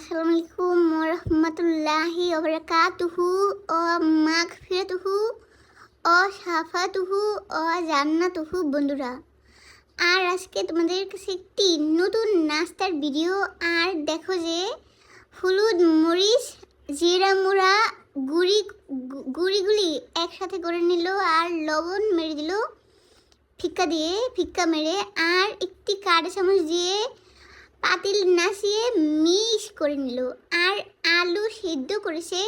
আসসালামু আলাইকুম রহমতুল্লাহি ওবরাকাতুহু ও মাগফিরাতুহু ও সাফাতুহু ও জান্নাতুহু বন্ধুরা। আর আজকে তোমাদের কাছে একটি নতুন নাস্তার ভিডিও আর দেখো যে, হলুদ মরিচ, জিরা মুড়া, গুড়ি, গুড়িগুলি একসাথে করে নিল আর লবণ মেরে দিল। ফিক্কা দিয়ে ফিক্কা মেরে আর একটি কাঁটা চামচ দিয়ে পাতিল নাচিয়ে মিশ করে নিল আর আলু সিদ্ধ করেছে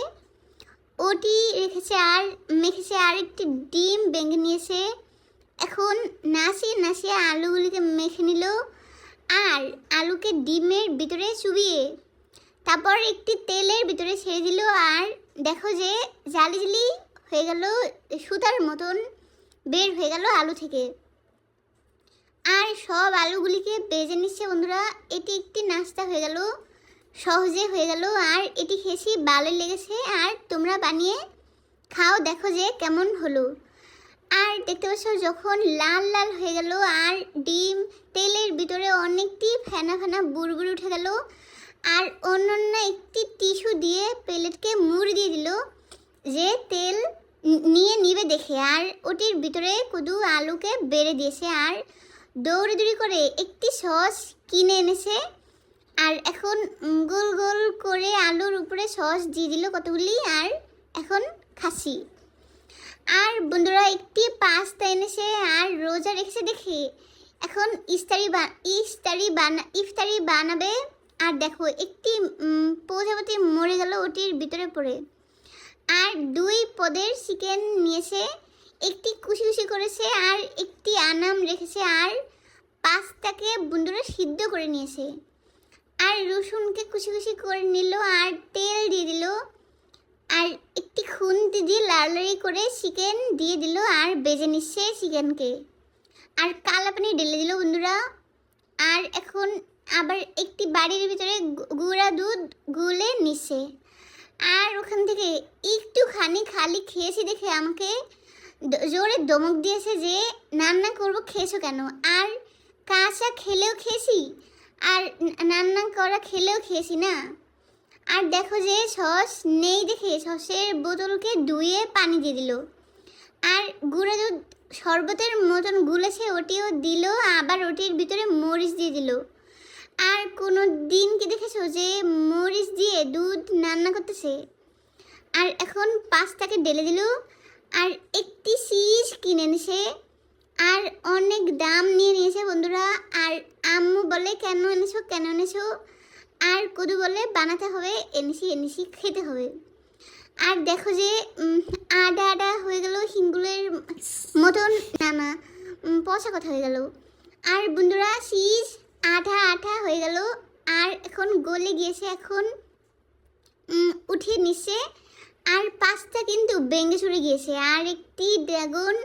ওটি রেখেছে আর মেখেছে আর একটি ডিম ভেঙে নিয়েছে এখন নাচিয়ে নাচিয়ে আলুগুলিকে মেখে নিল আর আলুকে ডিমের ভিতরে চুবিয়ে তারপর একটি তেলের ভিতরে ছেড়ে দিল আর দেখো যে জালি জালি হয়ে গেল, সুতার মতন বের হয়ে গেল আলু থেকে। আর সব আলুগুলিকে বেজে নিচ্ছে, বন্ধুরা। এটি একটি নাস্তা হয়ে গেল, সহজে হয়ে গেল। আর এটি খেয়েছি ভালো লেগেছে। আর তোমরা বানিয়ে খাও, দেখো যে কেমন হলো। আর দেখতে পাচ্ছ, যখন লাল লাল হয়ে গেল, আর ডিম তেলের ভিতরে অনেকটি ফেনা ফেনা বুড়বুড় উঠে গেল, আর অন্য অন্য একটি টিস্যু দিয়ে প্লেটকে মুড় দিয়ে দিল, যে তেল নিয়ে নিবে দেখে। আর ওটির ভিতরে কুদু আলুকে বেড়ে দিয়েছে। আর দৌড়ে করে একটি সস কিনে এনেছে। আর এখন গোল গোল করে আলুর উপরে সস দিয়ে দিল কতগুলি, আর এখন খাসি। আর বন্ধুরা, একটি পাস্তা এনেছে আর রোজা রেখেছে দেখে। এখন ইফতারি ইফতারি বানা, ইফতারি বানাবে। আর দেখো, একটি প্রজাপতি মরে গেল ওটির ভিতরে পড়ে। আর দুই পদের চিকেন নিয়েছে। একটি কুচি কুচি করেছে আর একটি আনাম রেখেছে আর পাস্তাকে বন্ধুরা সিদ্ধ করে নিয়েছে। আর রসুনকে কুচি কুচি করে নিল আর তেল দিয়ে দিল। আর একটি খুন্তি দিয়ে লাড়ালাড়ি করে চিকেন দিয়ে দিল আর বেজে নিচ্ছে চিকেনকে। আর কালা পানি ঢেলে দিল বন্ধুরা। আর এখন আবার একটি বাড়ির ভিতরে গুঁড়া দুধ গুলে নিচ্ছে। আর ওখান থেকে একটুখানি খালি খেয়েছি দেখে আমাকে জোরে দমক দিয়েছে যে রান্না করব খেয়েছো কেন? আর কাঁচা খেলেও খেয়েছি? আর রান্না করা খেলেও খেয়েছি না? আর দেখো যে, সস নেই দেখে সসের বোতলকে ধুয়ে পানি দিয়ে দিল। আর গুঁড়ো দুধ শরবতের মতন গুলেছে, ওটিও দিল, আবার ওটির ভিতরে মরিচ দিয়ে দিল। আর কোনো দিন কি দেখেছ যে, মরিচ দিয়ে দুধ রান্না করতেছে? আর এখন পাস্তাকে ঢেলে দিল। আর একটি সিজ কিনে এনেছে আর অনেক দাম নিয়ে নিয়েছে বন্ধুরা। আর আম্মু বলে, কেন এনেছো? কেন এনেছো? আর কদু বলে, বানাতে হবে, এনেছি এনেছি, খেতে হবে। আর দেখো যে আডা আডা হয়ে গেল হিঙ্গুলের মতন, না না পচা কথা হয়ে গেল। আর বন্ধুরা, শীষ আঠা আঠা হয়ে গেল। আর এখন গলে গিয়েছে, এখন উঠিয়ে নিচ্ছে। কিন্তু বেঙ্গে চড়ে গিয়েছে। আর একটি ড্রাগন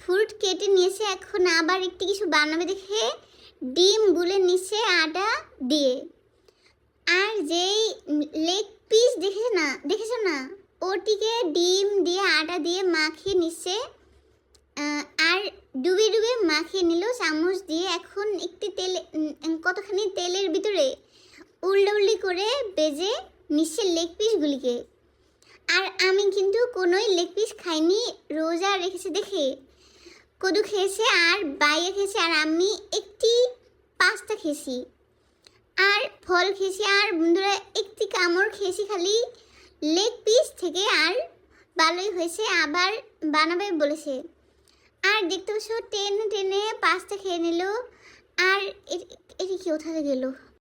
ফ্রুট কেটে নিয়েছে, এখন আবার একটি কিছু বানাবে দেখে ডিম গুলে নিচ্ছে আটা দিয়ে। আর যেই লেগ পিস দেখেছে না, দেখেছ না? ওটিকে ডিম দিয়ে আটা দিয়ে মাখিয়ে নিচ্ছে আর ডুবে ডুবে মাখিয়ে নিল চামচ দিয়ে। এখন একটি তেলে কতখানি তেলের ভিতরে উল্টি করে বেজে নিচ্ছে লেগ পিসগুলিকে। আমি কিন্তু কোনোই লেগ পিস খাইনি, রোজা রেখেছে দেখে। কদু খেয়েছে আর বাইরে খেয়েছে আর আমি একটি পাস্তা খেয়েছি। আর ফল খেয়েছি আর বন্ধুরা একটি কামড় খেয়েছি খালি। লেগ পিস থেকে আর ভালোই হয়েছে, আবার বানাবে বলেছে। আর দেখতে পাচ্ছ, টেনে টেনে পাস্তা খেয়ে নিল। আর এটি কি কোথায় গেল?